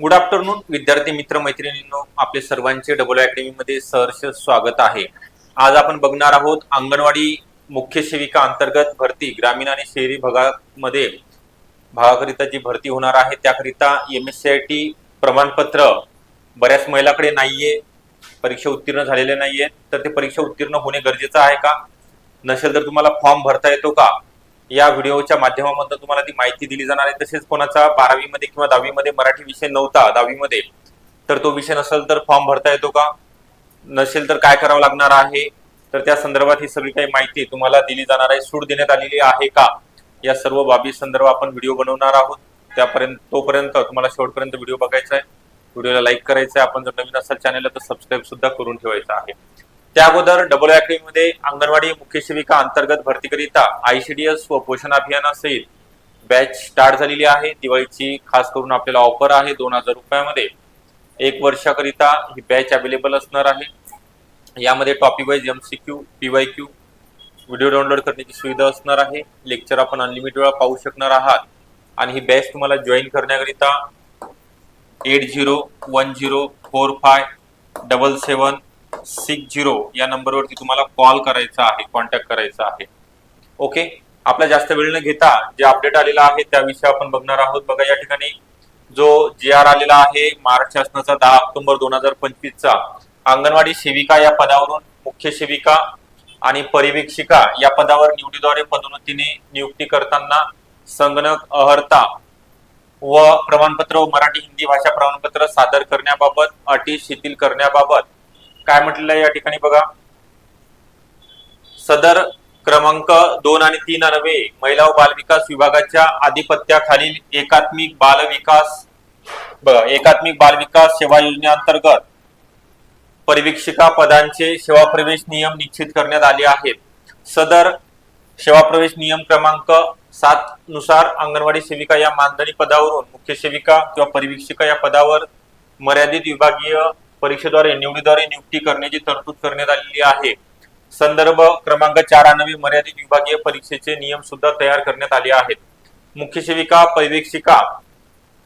Good afternoon विद्यार्थी मित्र मैत्रिणींनो. आपले सर्वांचे डबल अकॅडमी मध्ये सहर्ष स्वागत आहे. आज आपण बघणार आहोत अंगणवाडी मुख्य सेविका अंतर्गत भरती ग्रामीण आणि शहरी भागामध्ये भागाकरिता जी भरती होणार आहे त्याकरिता M S C I T प्रमाणपत्र बऱ्याच महिलाकडे नाहीये परीक्षा उत्तीर्ण झालेले नाहीये. तर ते परीक्षा उत्तीर्ण होणे गरजेचं आहे का? नसेल तर तुम्हाला फॉर्म भरता येतो का? या व्हिडिओच्या माध्यमामधून तुम्हाला ती माहिती दिली जाणार आहे. तसेच कोणाचा बारावीमध्ये किंवा दहावीमध्ये मराठी विषय नव्हता दहावीमध्ये तर तो विषय नसेल तर फॉर्म भरता येतो का? नसेल तर काय करावं लागणार आहे? तर त्या संदर्भात ही सगळी काही माहिती तुम्हाला दिली जाणार आहे. सूट देण्यात आलेली आहे का? या सर्व बाबी संदर्भात आपण व्हिडिओ बनवणार आहोत. त्यापर्यंत तोपर्यंत तुम्हाला शेवटपर्यंत व्हिडिओ बघायचा आहे. व्हिडिओला लाईक करायचं आहे. आपण जर नवीन असाल चॅनलला तर सबस्क्राईब सुद्धा करून ठेवायचं आहे. त्या अगोदर डबलमध्ये अंगणवाडी मुख्य सेविका अंतर्गत भरतीकरिता आयसीडीएस व पोषण असेल. बॅच स्टार्ट झालेली आहे. दिवाळीची खास करून आपल्याला ऑफर आहे दोन हजार रुपयामध्ये. एक वर्षाकरिता ही बॅच अवेलेबल असणार आहे. यामध्ये topic wise MCQ PYQ video download करण्याची सुविधा असणार आहे. लेक्चर आपण अनलिमिटेड वेळा पाहू शकणार आहात. आणि ही बॅच तुम्हाला जॉईन करण्याकरिता eight zero one zero four five double seven six zero या नंबरवरती तुम्हाला कॉल करायचा आहे कॉन्टॅक्ट करायचा आहे. ओके आपला जास्त वेळ न घेता जे अपडेट आलेला आहे त्याविषयी आपण बघणार आहोत. बघा या ठिकाणी जो जी आर आलेला आहे महाराष्ट्र शासनाचा दहा ऑक्टोबर दोन हजार पंचवीसचा अंगणवाडी सेविका या पदावरून मुख्य सेविका आणि परिवीक्षिका या पदावर निवडीद्वारे पदोन्नतीने नियुक्ती करताना संगणक अहर्ता व प्रमाणपत्र व मराठी हिंदी भाषा प्रमाणपत्र सादर करण्याबाबत अटी शिथिल करण्याबाबत काय म्हटलेलं आहे या ठिकाणी बघा? सदर क्रमांक दोन आणि तीन नव्हे. महिला व बालविकास विभागाच्या आधिपत्याखालील एकात्मिक बालविकास बघा एकात्मिक बालविकास सेवा योजनेअंतर्गत परिवीक्षिका पदांचे सेवा प्रवेश नियम निश्चित करण्यात आले आहेत. सदर सेवा प्रवेश नियम क्रमांक सात नुसार अंगणवाडी सेविका या मानधनी पदावरून मुख्य सेविका किंवा परिवीक्षिका या पदावर मर्यादित विभागीय परीक्षेद्वारे निवडीद्वारे नियुक्ती करण्याची तरतूद करण्यात आलेली आहे. संदर्भ क्रमांक चार नवे मर्यादित विभागीय परीक्षेचे नियम सुद्धा तयार करण्यात आले आहेत. मुख्य सेविका पर्यवेक्षिका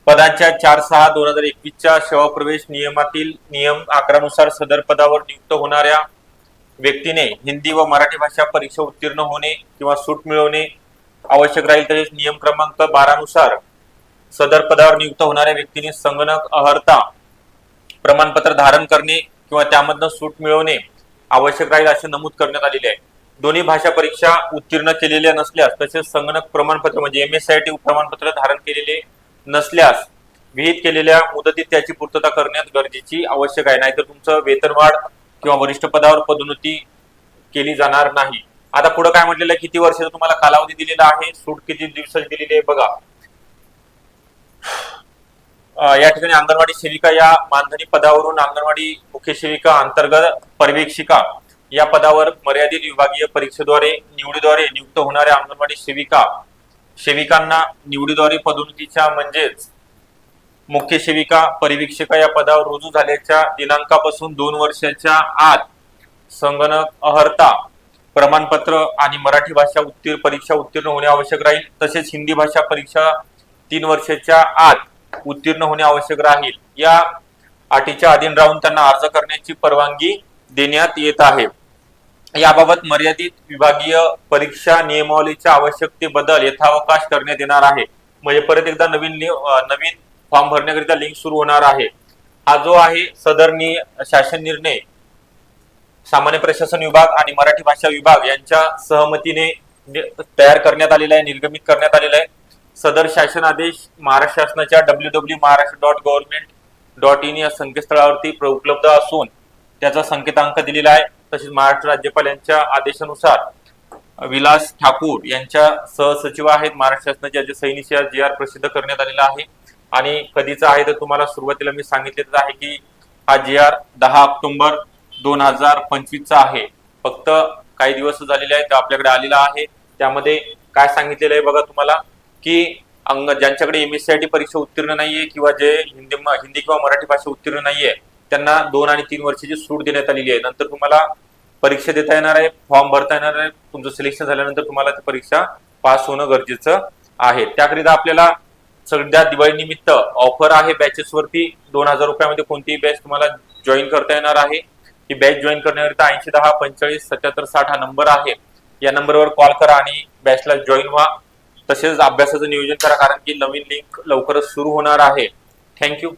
पदांच्या चार सहा दोन हजार एकवीसच्या शवप्रवेश नियमातील नियम अकरानुसार सदर पदावर नियुक्त होणाऱ्या व्यक्तीने हिंदी व मराठी भाषा परीक्षा उत्तीर्ण होणे किंवा सूट मिळवणे आवश्यक राहील तसेच नियम क्रमांक बारानुसार सदर पदावर नियुक्त होणाऱ्या व्यक्तीने संगणक अहर्ता प्रमाणपत्र धारण करणे किंवा त्यामधनं सूट मिळवणे आवश्यक राहील असे नमूद करण्यात आलेले आहे. दोन्ही भाषा परीक्षा उत्तीर्ण केलेल्या नसल्यास तसेच संगणक प्रमाणपत्र म्हणजे एम एस आय टी प्रमाणपत्र धारण केलेले नसल्यास विहित केलेल्या मुदतीत त्याची पूर्तता करण्यात गरजेची आवश्यक आहे. नाहीतर तुमचं वेतनवाढ किंवा वरिष्ठ पदावर पदोन्नती केली जाणार नाही. आता पुढे काय म्हटलेलं आहे? किती वर्षाचा तुम्हाला कालावधी दिलेला आहे? सूट किती दिवसाची दिलेली आहे? बघा. या ठिकाणी अंगणवाडी सेविका या मानधनी पदावरून अंगणवाडी मुख्य सेविका अंतर्गत पर्यवेक्षिका या पदावर मर्यादित विभागीय परीक्षेद्वारे निवडीद्वारे नियुक्त होणाऱ्या अंगणवाडी सेविका सेविकांना निवडीद्वारे पदोन्नतीच्या म्हणजेच मुख्य सेविका परिवीक्षिका या पदावर रुजू झाल्याच्या दिनांकापासून दोन वर्षाच्या आत संगणक अहर्ता प्रमाणपत्र आणि मराठी भाषा उत्तीर्ण परीक्षा उत्तीर्ण होणे आवश्यक राहील. तसेच हिंदी भाषा परीक्षा तीन वर्षाच्या आत उत्तीर्ण होणे आवश्यक राहील. या अटीच्या अधीन राहून त्यांना अर्ज करण्याची परवानगी देण्यात येत आहे. याबाबत मर्यादित विभागीय परीक्षा नियमावलीच्या आवश्यकतेबद्दल यथावकाश करण्यात येणार आहे. म्हणजे परत एकदा नवीन नवीन फॉर्म भरण्याकरिता लिंक सुरू होणार आहे. हा जो आहे सदर नि शासन निर्णय सामान्य प्रशासन विभाग आणि मराठी भाषा विभाग यांच्या सहमतीने तयार करण्यात आलेला आहे निर्गमित करण्यात आलेला आहे. सदर शासन आदेश महाराष्ट्र शासनाच्या W W Maharashtra dot government dot in या संकेतस्थळावरती प्र- उपलब्ध असून त्याचा संकेतांक दिलेला आहे. तसेच महाराष्ट्र राज्यपाल यांच्या आदेशानुसार विलास ठाकूर यांच्या सहसचिव आहेत. महाराष्ट्र शासनाच्या जे सैनिक जी आर प्रसिद्ध करण्यात आलेला आहे. आणि कधीचा आहे तर तुम्हाला सुरुवातीला मी सांगितलेच आहे की हा जी आर दहा ऑक्टोंबर दोन हजार पंचवीसचा आहे. फक्त काही दिवस झालेले आहेत ते आपल्याकडे आलेला आहे. त्यामध्ये काय सांगितलेलं आहे बघा तुम्हाला. की अंग ज्यांच्याकडे M S C I T परीक्षा उत्तीर्ण नाहीये किंवा जे हिंदी हिंदी किंवा मराठी भाषा उत्तीर्ण नाहीये त्यांना दोन आणि तीन वर्षाची सूट देण्यात आलेली आहे. नंतर तुम्हाला परीक्षा देता येणार आहे फॉर्म भरता येणार आहे तुमचं सिलेक्शन झाल्यानंतर तुम्हाला ती परीक्षा पास होणं गरजेचं आहे. त्याकरिता आपल्याला सध्या दिवाळी निमित्त ऑफर आहे बॅचेस वरती. दोन हजार रुपयामध्ये कोणतीही बॅच तुम्हाला जॉईन करता येणार आहे. ही बॅच जॉईन करण्याकरिता ऐंशी दहा पंचेचाळीस सत्याहत्तर साठ हा नंबर आहे. या नंबरवर कॉल करा आणि बॅचला जॉईन व्हा. तसेच अभ्यासाचं नियोजन करा कारण की नवीन लिंक लवकरच सुरू होणार आहे. थँक्यू